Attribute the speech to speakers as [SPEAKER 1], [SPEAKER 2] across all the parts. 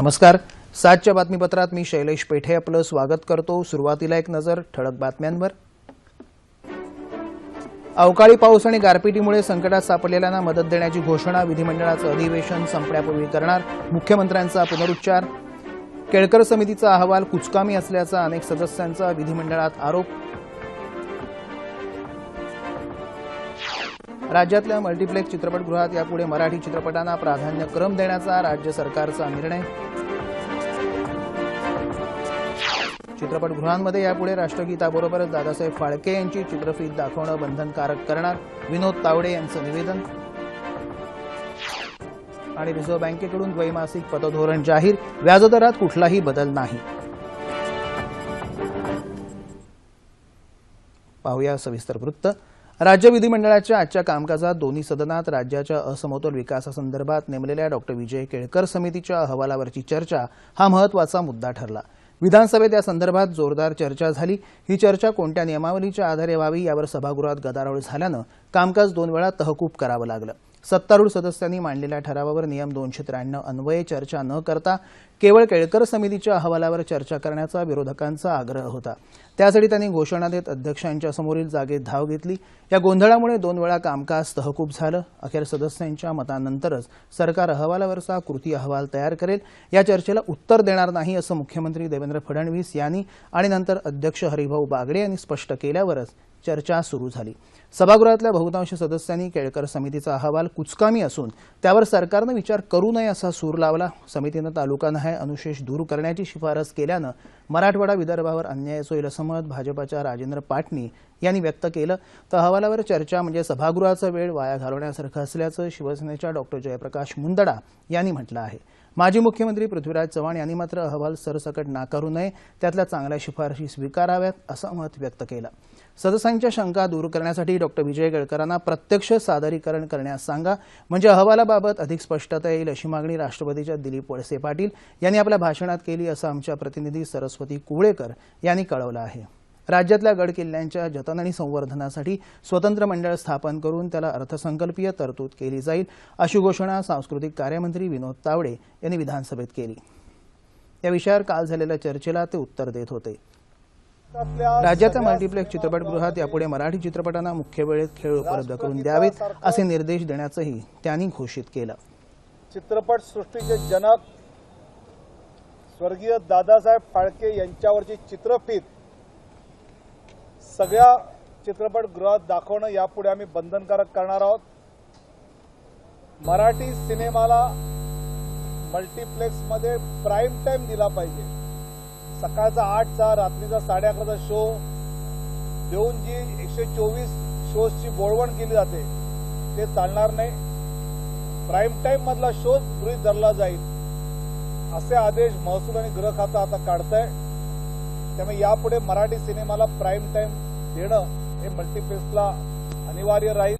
[SPEAKER 1] नमस्कार सातच्या बातमीपत्रात मी शैलेश पेठे आपलं स्वागत करतो सुरुवातीला एक नजर ठळक बातम्यांवर अवकाळी पाऊस आणि गारपिटीमुळे संकटात सापडलेल्यांना मदत देण्याची घोषणा विधिमंडळाचं अधिवेशन संपण्यापूर्वी करणार मुख्यमंत्र्यांचा पुनरुच्चार केळकर समितीचा अहवाल कुचकामी असल्याचा अनेक सदस्यांचा विधिमंडळात आरोप राज्यातल्या मल्टीप्लेक्स चित्रपटगृहात यापुढे मराठी चित्रपटांना प्राधान्यक्रम देण्याचा राज्य सरकारचा निर्णय चित्रपटगृहांमध्ये यापुढे राष्ट्रगीताबरोबरच दादासाहेब फाळके यांची चित्रफीत दाखवणं बंधनकारक करणार विनोद तावडे यांचं निवेदन आणि रिझर्व्ह बँकेकडून द्वैमासिक पतधोरण जाहीर व्याजदरात कुठलाही बदल नाही पाहूया सविस्तर वृत्त राज्य विधिमंडळाच्या आजच्या कामकाजात दोन्ही सदनात राज्याच्या असमतोल विकासासंदर्भात नेमलेल्या डॉक्टर विजय केळकर समितीच्या अहवालावरची चर्चा हा महत्वाचा मुद्दा ठरला विधानसभेत या संदर्भात जोरदार चर्चा झाली ही चर्चा कोणत्या नियमावलीच्या आधारे व्हावी यावर सभागृहात गदारोळ झाल्यानं कामकाज दोन वेळा तहकूब करावं लागलं सत्तारूढ सदस्यांनी मांडलेल्या ठरावावर नियम दोनशे त्र्याण्णव अन्वये चर्चा न करता केवळ केळकर समितीच्या अहवालावर चर्चा करण्याचा विरोधकांचा आग्रह होता त्यासाठी त्यांनी घोषणा देत अध्यक्षांच्या समोरील जागेत धाव घेतली या गोंधळामुळे दोन वेळा कामकाज तहकूब झालं अखेर सदस्यांच्या मतानंतरच सरकार अहवालावरचा कृती अहवाल तयार करेल या चर्चेला उत्तर देणार नाही असं मुख्यमंत्री देवेंद्र फडणवीस यांनी आणि नंतर अध्यक्ष हरिभाऊ बागडे यांनी स्पष्ट केल्यावरच चर्चा सुरू झाली सभागृहातल्या बहुतांश सदस्यांनी केळकर समितीचा अहवाल कुचकामी असून त्यावर सरकारनं विचार करू नये असा सूर लावला समितीनं तालुका अनुशेष दूर करण्याची शिफारस केल्यानं मराठवाडा विदर्भावर अन्याय होईल असं मत भाजपाच्या राजेंद्र पाटणी यांनी व्यक्त केलं तर अहवालावर चर्चा म्हणजे सभागृहाचा वेळ वाया घालवण्यासारखं असल्याचं शिवसेनेच्या डॉक्टर जयप्रकाश मुंदडा यांनी म्हटलं आहे माजी मुख्यमंत्री पृथ्वीराज चव्हाण यांनी मात्र अहवाल सरसकट नाकारू नये त्यातल्या चांगल्या शिफारशी स्वीकाराव्यात असं मत व्यक्त केलं सदस्यांच्या शंका दूर करण्यासाठी डॉक्टर विजय गडकरांना प्रत्यक्ष सादरीकरण करण्यास सांगा म्हणजे अहवालाबाबत अधिक स्पष्टता येईल अशी मागणी राष्ट्रपतीच्या दिलीप वळसे पाटील यांनी आपल्या भाषणात केली असं आमच्या प्रतिनिधी सरस्वती कुवळेकर यांनी कळवलं आहे राज्यातल्या गड किल्ल्यांच्या जतन आणि संवर्धनासाठी स्वतंत्र मंडळ स्थापन करून त्याला अर्थसंकल्पीय तरतूद केली जाईल अशी घोषणा सांस्कृतिक कार्यमंत्री विनोद तावडे यांनी विधानसभेत केली या विषयावर काल झालेल्या चर्चेला ते उत्तर देत होते राज्याच्या मल्टिप्लेक्स चित्रपटगृहात यापुढे मराठी चित्रपटांना मुख्य वेळेत खेळ उपलब्ध करून द्यावेत असे निर्देश देण्याचंही त्यांनी घोषित केलं चित्रपट सृष्टीचे जनक स्वर्गीय दादासाहेब फाळके यांच्यावरची चित्रफित सगळ्या चित्रपटगृहात दाखवणं यापुढे आम्ही बंधनकारक करणार आहोत मराठी सिनेमाला मध्ये प्राईम टाईम दिला पाहिजे सकाळचा आठचा रात्रीचा साडे अकराचा शो देऊन जी एकशे चोवीस शोजची बोळवण केली जाते ते चालणार नाही प्राईम टाईम मधला शोज गृहित धरला जाईल असे आदेश महसूल आणि गृह खातं आता काढत आहे त्यामुळे यापुढे मराठी सिनेमाला प्राईम टाईम देणं हे मल्टीप्लेक्सला अनिवार्य राहील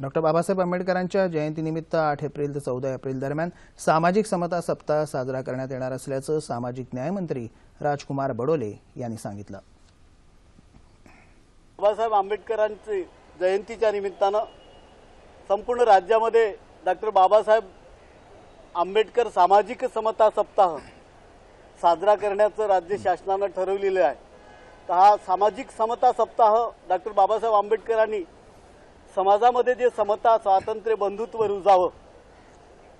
[SPEAKER 1] डॉक्टर बाबासाहेब आंबेडकरांच्या जयंतीनिमित्त आठ एप्रिल ते चौदा एप्रिल दरम्यान सामाजिक समता सप्ताह साजरा करण्यात येणार असल्याचं सामाजिक न्यायमंत्री राजकुमार बडोले यांनी सांगितलं बाबासाहेब आंबेडकरांची जयंतीच्या निमित्तानं संपूर्ण राज्यामध्ये डॉक्टर बाबासाहेब आंबेडकर सामाजिक समता सप्ताह साजरा करण्याचं राज्य शासनानं ठरवलेलं आहे तर हा सामाजिक समता सप्ताह डॉक्टर बाबासाहेब आंबेडकरांनी समाजामध्ये जे समता स्वातंत्र्य बंधुत्व रुजावं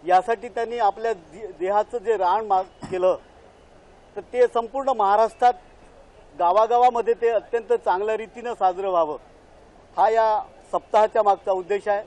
[SPEAKER 1] यासाठी त्यांनी आपल्या देहाचं जे राण माग केलं तर ते संपूर्ण महाराष्ट्रात गावागावामध्ये ते अत्यंत चांगल्या रीतीनं साजरं व्हावं हा या सप्ताहाच्या मागचा उद्देश आहे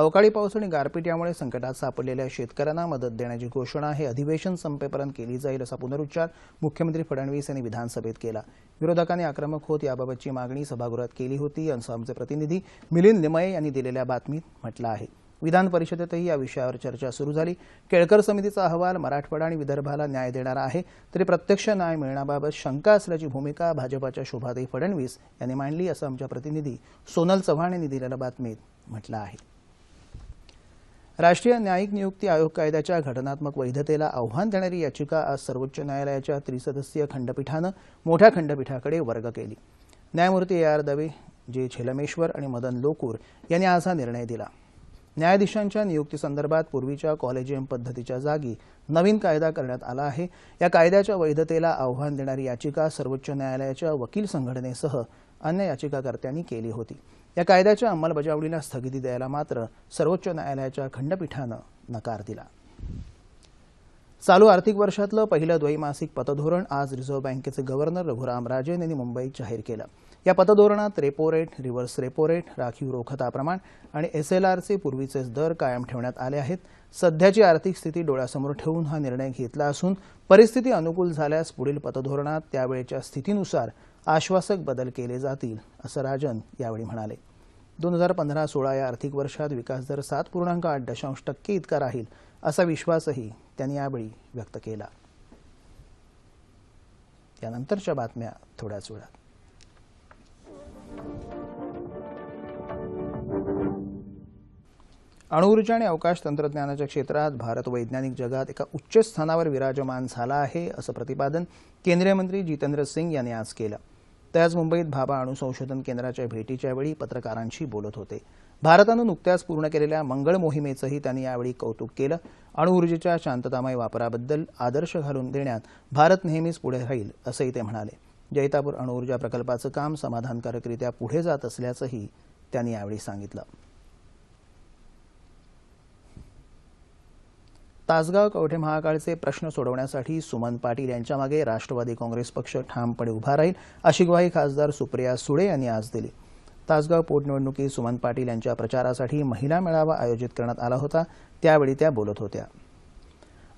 [SPEAKER 1] अवकाळी पाऊस आणि गारपीट यामुळे संकटात सापडलेल्या शेतकऱ्यांना मदत देण्याची घोषणा हे अधिवेशन संपेपर्यंत केली जाईल असा पुनरुच्चार मुख्यमंत्री फडणवीस यांनी विधानसभेत केला विरोधकांनी आक्रमक होत याबाबतची मागणी सभागृहात केली होती असं आमचे प्रतिनिधी मिलिंद लिमये यांनी दिलेल्या बातमीत म्हटलं आहे विधान परिषदेतही या विषयावर चर्चा सुरू झाली केळकर समितीचा अहवाल मराठवाडा आणि विदर्भाला न्याय देणारा आहे तरी प्रत्यक्ष न्याय मिळण्याबाबत शंका असल्याची भूमिका भाजपाच्या शोभाताई फडणवीस यांनी मांडली असं आमच्या प्रतिनिधी सोनल चव्हाण यांनी दिलेल्या बातमीत म्हटलं आहे राष्ट्रीय न्यायिक नियुक्ती आयोग कायद्याच्या घटनात्मक वैधतेला आव्हान देणारी याचिका आज सर्वोच्च न्यायालयाच्या त्रिसदस्यीय खंडपीठानं मोठ्या खंडपीठाकडे वर्ग केली न्यायमूर्ती ए आर दवे जे छेलमेश्वर आणि मदन लोकूर यांनी आज हा निर्णय दिला न्यायाधीशांच्या नियुक्तीसंदर्भात पूर्वीच्या कॉलेजियम पद्धतीच्या जागी नवीन कायदा करण्यात आला आहे या कायद्याच्या वैधतेला आव्हान देणारी याचिका सर्वोच्च न्यायालयाच्या वकील संघटनेसह अन्य याचिकाकर्त्यांनी केली होती या कायद्याच्या अंमलबजावणीला स्थगिती द्यायला मात्र सर्वोच्च न्यायालयाच्या खंडपीठानं नकार दिला चालू आर्थिक वर्षातलं पहिलं द्वैमासिक पतधोरण आज रिझर्व्ह बँकेचे गव्हर्नर रघुराम राजन यांनी मुंबईत जाहीर केलं या पतधोरणात repo rate reverse repo rate राखीव रोखता प्रमाण आणि एस एल आरचे दर कायम ठेवण्यात आले आहेत सध्याची आर्थिक स्थिती डोळ्यासमोर ठेवून हा निर्णय घेतला असून परिस्थिती अनुकूल झाल्यास पुढील पतधोरणात त्यावेळेच्या स्थितीनुसार आश्वासक बदल केले जातील असं राजन यावेळी म्हणाले दोन हजार पंधरा सोळा या आर्थिक वर्षात विकास दर सात पूर्णांक आठ दशांश टक्के इतका राहील असा विश्वासही त्यांनी यावेळी व्यक्त केला यानंतरच्या बातम्या थोड्याच वेळात अणुऊर्जा आणि अवकाश तंत्रज्ञानाच्या क्षेत्रात भारत वैज्ञानिक जगात एका उच्च स्थानावर विराजमान झाला आहे असं प्रतिपादन केंद्रीय मंत्री जितेंद्र सिंग यांनी आज केलं ते आज मुंबईत भाभा अणु संशोधन केंद्राच्या भेटीच्या वेळी पत्रकारांशी बोलत होते भारतानं नुकत्याच पूर्ण केलेल्या मंगळ मोहिमेचंही त्यांनी यावेळी कौतुक केलं अणुऊर्जेच्या शांततामय वापराबद्दल आदर्श घालून देण्यात भारत नेहमीच पुढे राहील असंही ते म्हणाले जैतापूर अणुऊर्जा प्रकल्पाचं काम समाधानकारकरित्या पुढे जात असल्याचंही त्यांनी यावेळी सांगितलं तासगाव कवठे महाकाळचे प्रश्न सोडवण्यासाठी सुमन पाटील यांच्यामागे राष्ट्रवादी काँग्रेस पक्ष ठामपणे उभा राहील अशी ग्वाही खासदार सुप्रिया सुळे यांनी आज दिली तासगाव पोटनिवडणुकीत सुमन पाटील यांच्या प्रचारासाठी महिला मेळावा आयोजित करण्यात आला होता त्यावेळी त्या बोलत होत्या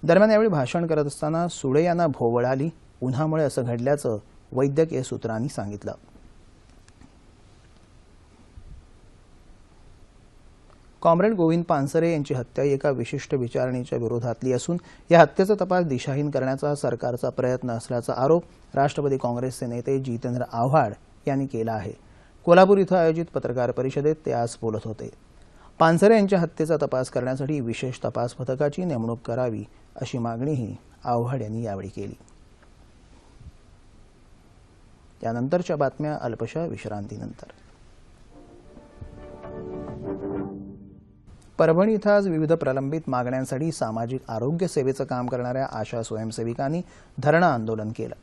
[SPEAKER 1] दरम्यान यावेळी भाषण करत असताना सुळे यांना भोवळ आली उन्हामुळे असं घडल्याचं वैद्यकीय सूत्रांनी सांगितलं कॉम्रेड गोविंद पानसरे यांची हत्या एका विशिष्ट विचारणीच्या विरोधातली असून या हत्येचा तपास दिशाहीन करण्याचा सरकारचा प्रयत्न असल्याचा आरोप राष्ट्रवादी काँग्रेसचे नेते जितेंद्र आव्हाड यांनी केला आहे कोल्हापूर इथं आयोजित पत्रकार परिषदेत ते आज बोलत होते पानसरे यांच्या हत्येचा तपास करण्यासाठी विशेष तपास पथकाची नेमणूक करावी अशी मागणीही आव्हाड यांनी यावेळी केली त्यानंतरच्या बातम्या अल्पशा विश्रांतीनंतर परभणी इथं आज विविध प्रलंबित मागण्यांसाठी सामाजिक आरोग्य सेवेचं काम करणाऱ्या आशा स्वयंसेविकांनी धरणं आंदोलन केलं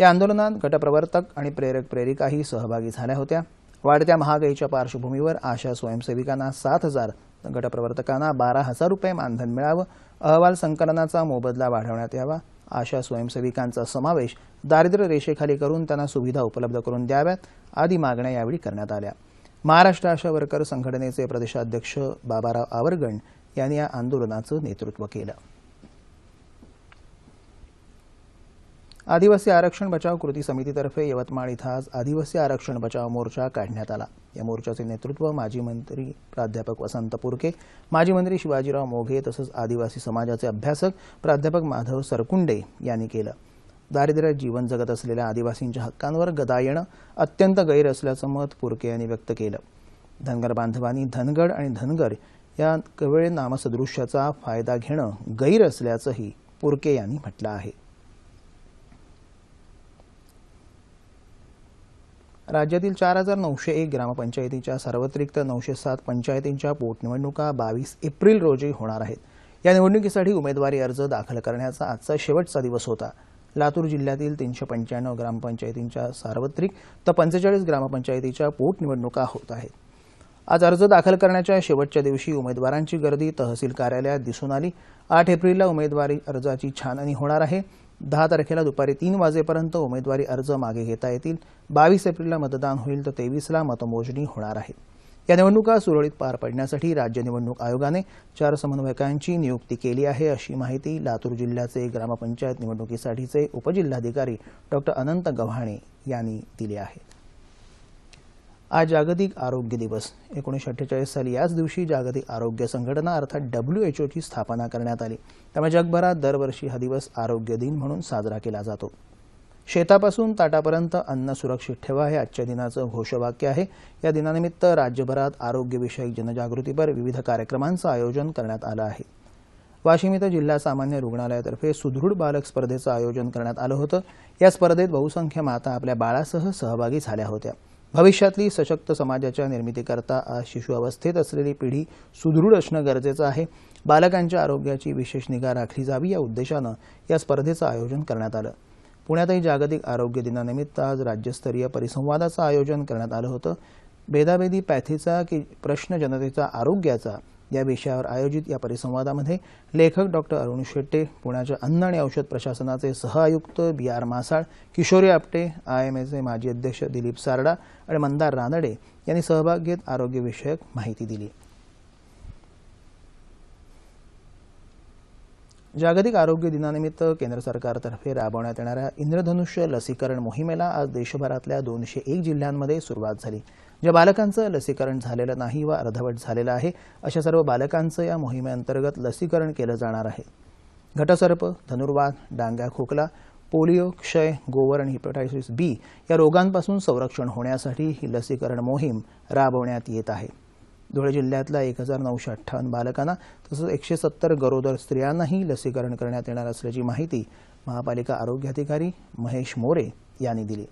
[SPEAKER 1] या आंदोलनात गटप्रवर्तक आणि प्रेरक प्रेरिकाही सहभागी झाल्या होत्या वाढत्या महागाईच्या पार्श्वभूमीवर आशा स्वयंसेविकांना सात हजार गटप्रवर्तकांना बारा हजार रुपये मानधन मिळावं अहवाल संकलनाचा मोबदला वाढवण्यात यावा आशा स्वयंसेविकांचा समावेश दारिद्र्य रेषेखाली करून त्यांना सुविधा उपलब्ध करून द्याव्यात आदी मागण्या यावेळी करण्यात आल्या महाराष्ट्र आशा वर्कर संघटनेचे प्रदेशाध्यक्ष बाबाराव आवरगण यांनी या आंदोलनाचं नेतृत्व केलं आदिवासी आरक्षण बचाव कृती समितीतर्फे यवतमाळ इथं आज आदिवासी आरक्षण बचाव मोर्चा काढण्यात आला या मोर्चाचे नेतृत्व माजी मंत्री प्राध्यापक वसंत पुरके माजी मंत्री शिवाजीराव मोघे तसंच आदिवासी समाजाचे अभ्यासक प्राध्यापक माधव सरकुंडे यांनी केलं दारिद्र्य जीवन जगत असलेल्या आदिवासींच्या हक्कांवर गदा येणं अत्यंत गैर असल्याचं मत पुरके यांनी व्यक्त केलं धनगर बांधवांनी धनगड आणि धनगर या कवळे नामसदृश्याचा फायदा घेणं गैर असल्याचंही पुरके यांनी म्हटलं आहे राज्यातील चार हजार नऊशे एक ग्रामपंचायतीच्या सार्वत्रिक तर नऊशे सात पंचायतींच्या पोटनिवडणुका बावीस एप्रिल रोजी होणार आहेत या निवडणुकीसाठी उमेदवारी अर्ज दाखल करण्याचा आजचा शेवटचा दिवस होता लातूर जिल्ह्यातील तीनशे पंच्याण्णव ग्रामपंचायतींच्या सार्वत्रिक तर पंचेचाळीस ग्रामपंचायतीच्या पोटनिवडणुका होत आहेत आज अर्ज दाखल करण्याच्या शेवटच्या दिवशी उमेदवारांची गर्दी तहसील कार्यालयात दिसून आली आठ एप्रिलला उमेदवारी अर्जाची छाननी होणार आहे दहा तारखेला दुपारी तीन वाजेपर्यंत उमेदवारी अर्ज मागे घेता येतील बावीस एप्रिलला मतदान होईल तर तेवीसला मतमोजणी होणार आहे या निवडणुका सुरळीत पार पडण्यासाठी राज्य निवडणूक आयोगाने चार समन्वयकांची नियुक्ती केली आहे अशी माहिती लातूर जिल्ह्याचे ग्रामपंचायत निवडणुकीसाठीचे उपजिल्हाधिकारी डॉ अनंत गव्हाणे यांनी दिले आहे आज जागतिक आरोग्य दिवस एकोणीसशे अठ्ठेचाळीस साली याच दिवशी जागतिक आरोग्य संघटना अर्थात डब्ल्यू एच स्थापना करण्यात आली त्यामुळे जगभरात दरवर्षी हा दिवस आरोग्य दिन म्हणून साजरा केला जातो शेतापासून ताटापर्यंत अन्न सुरक्षित ठेवा हे आजच्या दिनाचं घोषवाक्य आहे या दिनानिमित्त राज्यभरात आरोग्यविषयक जनजागृतीपर विविध कार्यक्रमांचं आयोजन करण्यात आलं आहे वाशिम इथं जिल्हा सामान्य रुग्णालयातर्फे सुदृढ बालक स्पर्धेचं आयोजन करण्यात आलं होतं या स्पर्धेत बहुसंख्य माता आपल्या बाळासह सहभागी झाल्या होत्या भविष्यातली सशक्त समाजाच्या निर्मितीकरता आज शिशु अवस्थेत असलेली पिढी सुदृढ असणं गरजेचं आहे बालकांच्या आरोग्याची विशेष निगा राखली जावी या उद्देशानं या स्पर्धेचं आयोजन करण्यात आलं पुण्यातही जागतिक आरोग्य दिनानिमित्त आज राज्यस्तरीय परिसंवादाचं आयोजन करण्यात आलं होतं भेदाभेदी पॅथीचा की प्रश्न जनतेचा आरोग्याचा या विषयावर आयोजित या परिसंवादामध्ये लेखक डॉक्टर अरुण शेट्टे पुण्याच्या अन्न आणि औषध प्रशासनाचे सहआयुक्त B R Masal Kishori Apte I M एचे माजी अध्यक्ष दिलीप सारडा आणि मंदार रानडे यांनी सहभाग घेत आरोग्यविषयक माहिती दिली जागतिक आरोग्य दिनानिमित्त केंद्र सरकारतर्फे राबवण्यात येणाऱ्या इंद्रधनुष्य लसीकरण मोहिमेला आज देशभरातल्या दोनशे एक जिल्ह्यांमध्ये सुरुवात झाली ज्या बालकांचं लसीकरण झालेलं नाही वा अर्धवट झालेलं आहे अशा सर्व बालकांचं या मोहिमेअंतर्गत लसीकरण केलं जाणार आहे घटसर्प धनुर्वाद डांग्या खोकला पोलिओ क्षय गोवर आणि हिपेटायसिस बी या रोगांपासून संरक्षण होण्यासाठी ही लसीकरण मोहीम राबवण्यात येत आहे धुळे जिल्ह्यातल्या एक हजार नऊशे अठ्ठावन्न बालकांना तसंच एकशे सत्तर गरोदर स्त्रियांनाही लसीकरण करण्यात येणार असल्याची माहिती महापालिका आरोग्याधिकारी महेश मोरे यांनी दिली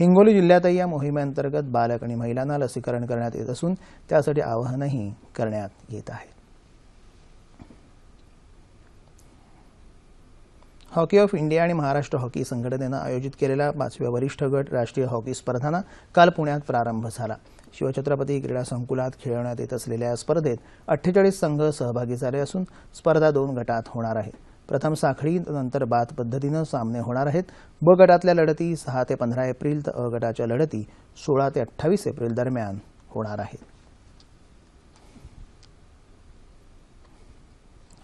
[SPEAKER 1] हिंगोली जिल्ह्यातही या मोहिमेअंतर्गत बालक आणि महिलांना लसीकरण करण्यात येत असून त्यासाठी आवाहनही करण्यात येत आहे हॉकी ऑफ इंडिया आणि महाराष्ट्र हॉकी संघटनेनं आयोजित केलेला पाचव्या वरिष्ठ गट राष्ट्रीय हॉकी स्पर्धांना काल पुण्यात प्रारंभ झाला शिवछत्रपती क्रीडा संकुलात खेळवण्यात येत असलेल्या या स्पर्धेत अठ्ठेचाळीस संघ सहभागी झाले असून स्पर्धा दोन गटात होणार आहे प्रथम साखळी नंतर बाद पद्धतीनं सामने होणार आहेत ब गटातल्या लढती सहा ते पंधरा एप्रिल तर अ गटाच्या लढती सोळा ते अठ्ठावीस एप्रिल दरम्यान होणार आहेत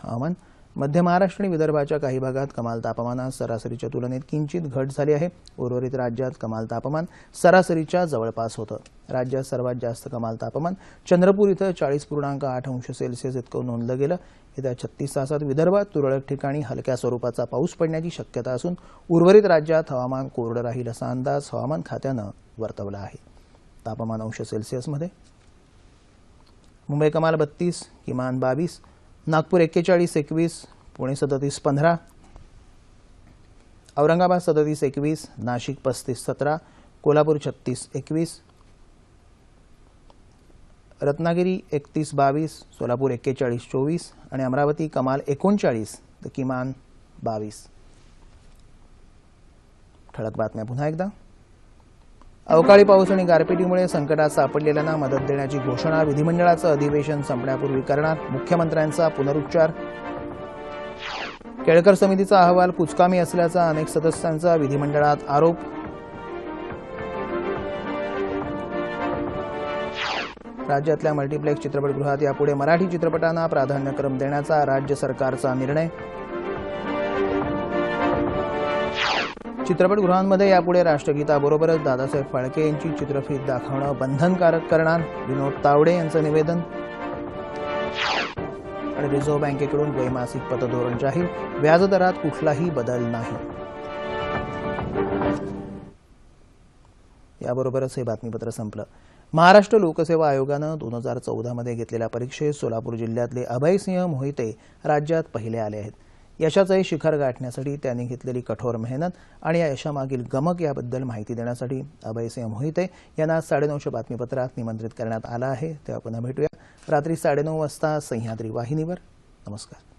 [SPEAKER 1] हवामान मध्य महाराष्ट्र आणि विदर्भाच्या काही भागात कमाल तापमानात सरासरीच्या तुलनेत किंचित घट झाली आहे उर्वरित राज्यात कमाल तापमान सरासरीच्या जवळपास होतं राज्यात सर्वात जास्त कमाल तापमान चंद्रपूर इथं चाळीस पूर्णांक आठ अंश सेल्सिअस इतकं नोंदलं गेलं येत्या छत्तीस तासात विदर्भात तुरळक ठिकाणी हलक्या स्वरूपाचा पाऊस पडण्याची शक्यता असून उर्वरित राज्यात हवामान कोरडं राहील असा अंदाज हवामान खात्यानं वर्तवला आहे तापमान अंश सेल्सिअसमध्ये मुंबई कमाल बत्तीस किमान बावीस नागपूर एक्केचाळीस एकवीस पुणे सदतीस पंधरा औरंगाबाद सदतीस एकवीस नाशिक पस्तीस सतरा कोल्हापूर छत्तीस एकवीस रत्नागिरी एकतीस बावीस सोलापूर एक्केचाळीस चोवीस आणि अमरावती कमाल एकोणचाळीस तर किमान बावीस ठळक बातम्या पुन्हा एकदा अवकाळी पाऊस आणि गारपिटीमुळे संकटात सापडलेल्यांना मदत देण्याची घोषणा विधिमंडळाचं अधिवेशन संपण्यापूर्वी करणार मुख्यमंत्र्यांचा पुनरुच्चार केळकर समितीचा अहवाल कुचकामी असल्याचा अनेक सदस्यांचा विधिमंडळात आरोप राज्यातल्या मल्टीप्लेक्स चित्रपटगृहात यापुढे मराठी चित्रपटांना प्राधान्यक्रम देण्याचा राज्य सरकारचा निर्णय चित्रपटगृहांमध्ये यापुढे राष्ट्रगीताबरोबरच दादासाहेब फाळके यांची चित्रफित दाखवणं बंधनकारक करणार विनोद तावडे यांचं निवेदन आणि रिझर्व्ह बँकेकडून द्वैमासिक पतधोरण जाहीर व्याजदरात कुठलाही बदल नाही याबरोबरच हे बातमीपत्र संपलं महाराष्ट्र लोकसेवा आयोगानं दोन हजार चौदामध्ये घेतलेल्या परीक्षेत सोलापूर जिल्ह्यातले अभयसिंह मोहिते राज्यात पहिले आले आहेत यशाचाही शिखर गाठण्यासाठी त्यांनी घेतलेली कठोर मेहनत आणि या यशामागील गमक याबद्दल माहिती देण्यासाठी अभयसिंह मोहिते यांना आज साडेनऊशे बातमीपत्रात निमंत्रित करण्यात आलं आहे तेव्हा पुन्हा भेटूया रात्री साडेनऊ वाजता सह्याद्री वाहिनीवर नमस्कार